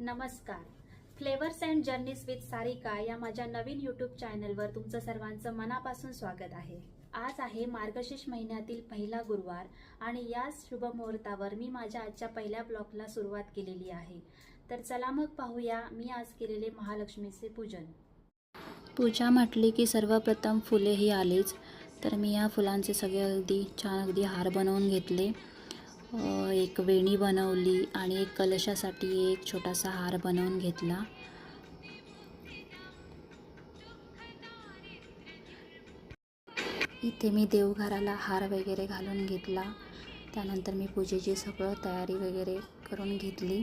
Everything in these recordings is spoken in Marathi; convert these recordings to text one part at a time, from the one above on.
नमस्कार. Flavours and journeys with Sarika या माझ्या नवीन यूट्यूब चॅनलवर तुमचं सर्वांचं मनापासून स्वागत आहे. आज आहे मार्गशीर्ष महिन्यातील पहिला गुरुवार आणि याच शुभमुहूर्तावर मी माझ्या आजच्या पहिल्या ब्लॉगला सुरुवात केलेली आहे. तर चला मग पाहूया मी आज केलेले महालक्ष्मीचे पूजन. पूजा म्हटली की सर्वप्रथम फुले ही आलीच तर मी या फुलांचे सगळे अगदी छान अगदी हार बनवून घेतले. एक वेणी बनवली आणि एक कलशासाठी एक छोटासा हार बनवून घेतला. इथे मी देवघराला हार वगैरे घालून घेतला. त्यानंतर मी पूजेची सगळं तयारी वगैरे करून घेतली.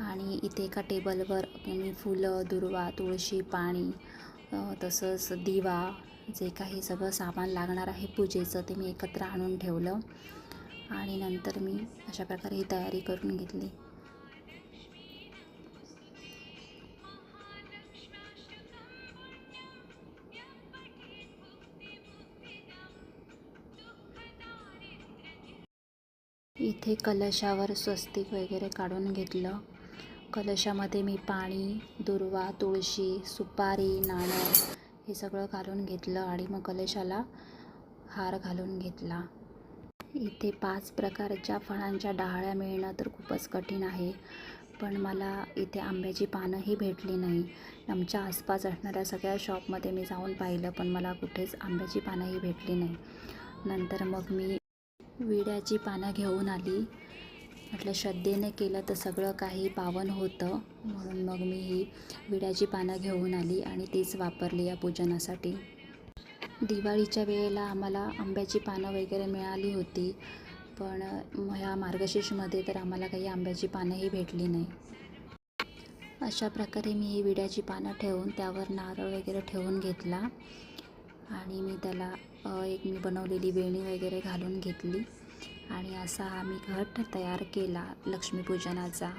आणि इथे एका टेबलवर मी फुलं दुर्वा तुळशी पाणी तसंच दिवा जे काही सगळं सामान लागणार आहे पूजेचं ते मी एकत्र आणून ठेवलं. आणि नंतर मी अशा प्रकारे ही तयारी करून घेतली. इथे कलशावर स्वस्तिक वगैरे काढून घेतलं. कलशामध्ये मी पाणी दुर्वा तुळशी सुपारी नाणं हे सगळं घालून घेतलं आणि मग कलशाला हार घालून घेतला. इथे पाच प्रकारच्या फळांच्या डहाळ्या मिळणं तर खूपच कठीण आहे. पण मला इथे आंब्याची पानंही भेटली नाही. आमच्या आसपास असणाऱ्या सगळ्या शॉपमध्ये मी जाऊन पाहिलं पण मला कुठेच आंब्याची पानंही भेटली नाही. नंतर मग मी विड्याची पानं घेऊन आली. म्हटलं श्रद्धेने केलं तर सगळं काही पावन होतं. म्हणून मग मी ही विड्याची पानं घेऊन आली आणि तीच वापरली या पूजनासाठी. दिवाळीच्या वेळेला आम्हाला आंब्याची पानं वगैरे मिळाली होती. पण ह्या मार्गशीर्षमध्ये तर आम्हाला काही आंब्याची पानंही भेटली नाही. अशा प्रकारे मी ही विड्याची पानं ठेवून त्यावर नारळ वगैरे ठेवून घेतला. आणि मी त्याला एक मी बनवलेली वेणी वगैरे घालून घेतली. आणि असा हा मी घट तयार केला लक्ष्मीपूजनाचा.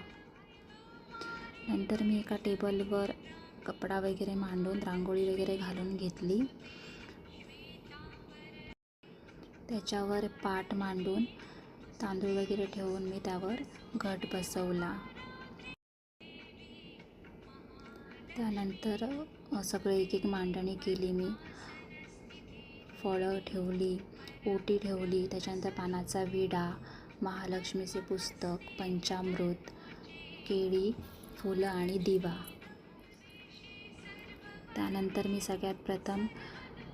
नंतर मी एका टेबलवर कपडा वगैरे मांडून रांगोळी वगैरे घालून घेतली. त्याच्यावर पाट मांडून तांदूळ वगैरे ठेवून मी त्यावर घट बसवला. त्यानंतर सगळे एक एक मांडणी केली मी. फळं ठेवली ओटी ठेवली त्याच्यानंतर पानाचा विडा महालक्ष्मीचे पुस्तक पंचामृत केळी फुलं आणि दिवा. त्यानंतर मी सगळ्यात प्रथम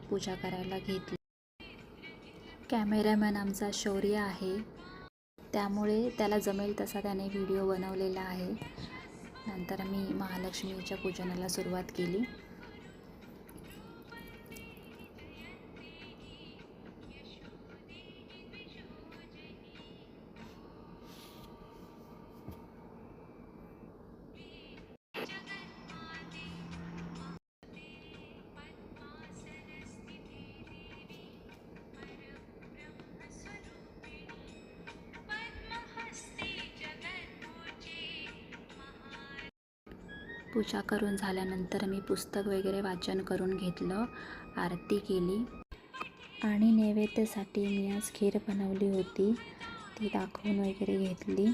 पूजा करायला घेतली. कॅमेरामॅन आमचा शौर्य आहे. त्यामुळे त्याला जमेल तसा त्याने व्हिडिओ बनवलेला आहे. नंतर मी महालक्ष्मीच्या पूजनाला सुरुवात केली. पूजा करून झाल्यानंतर मी पुस्तक वगैरे वाचन करून घेतलं आरती केली. आणि नैवेद्यासाठी मी आज खीर बनवली होती ती दाखवून वगैरे घेतली.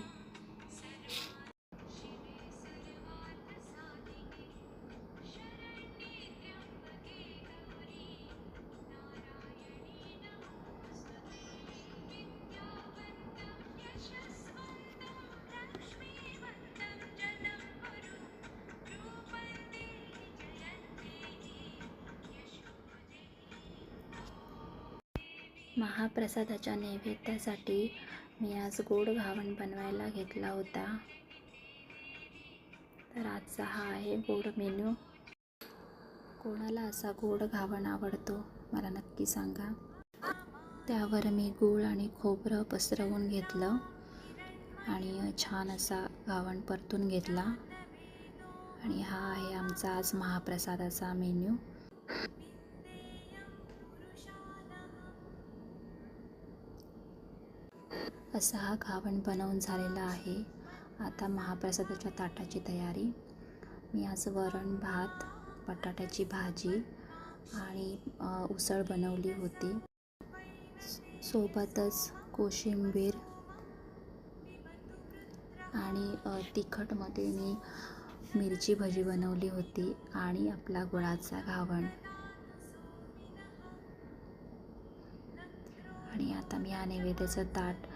महाप्रसादाच्या नैवेद्यासाठी मी आज गोड घावण बनवायला घेतला होता. तर आजचा हा आहे गोड मेन्यू. कोणाला असा गोड घावण आवडतो मला नक्की सांगा. त्यावर मी गूळ आणि खोबरं पसरवून घेतलं आणि छान असा घावण परतून घेतला. आणि हा आहे आमचा आज महाप्रसादाचा मेन्यू. असा हा घावण बनवून झालेला आहे. आता महाप्रसादाच्या ताटाची तयारी. मी आज वरण भात बटाट्याची भाजी आणि उसळ बनवली होती. सोबतच कोशिंबीर आणि तिखटमध्ये मी मिरची भजी बनवली होती आणि आपला गुळाचा घावण आणि आता मी हा नैवेद्याचं ताट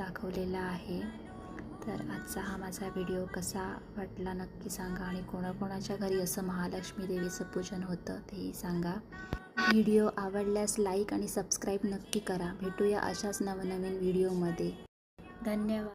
दाखवलेला आहे. तर आजचा हा माझा व्हिडिओ कसा वाटला नक्की सांगा आणि कोणाकोणाच्या घरी असं महालक्ष्मी देवीचं पूजन होतं तेही सांगा. व्हिडिओ आवडल्यास लाईक आणि सबस्क्राईब नक्की करा. भेटूया अशाच नवनवीन व्हिडिओमध्ये. धन्यवाद.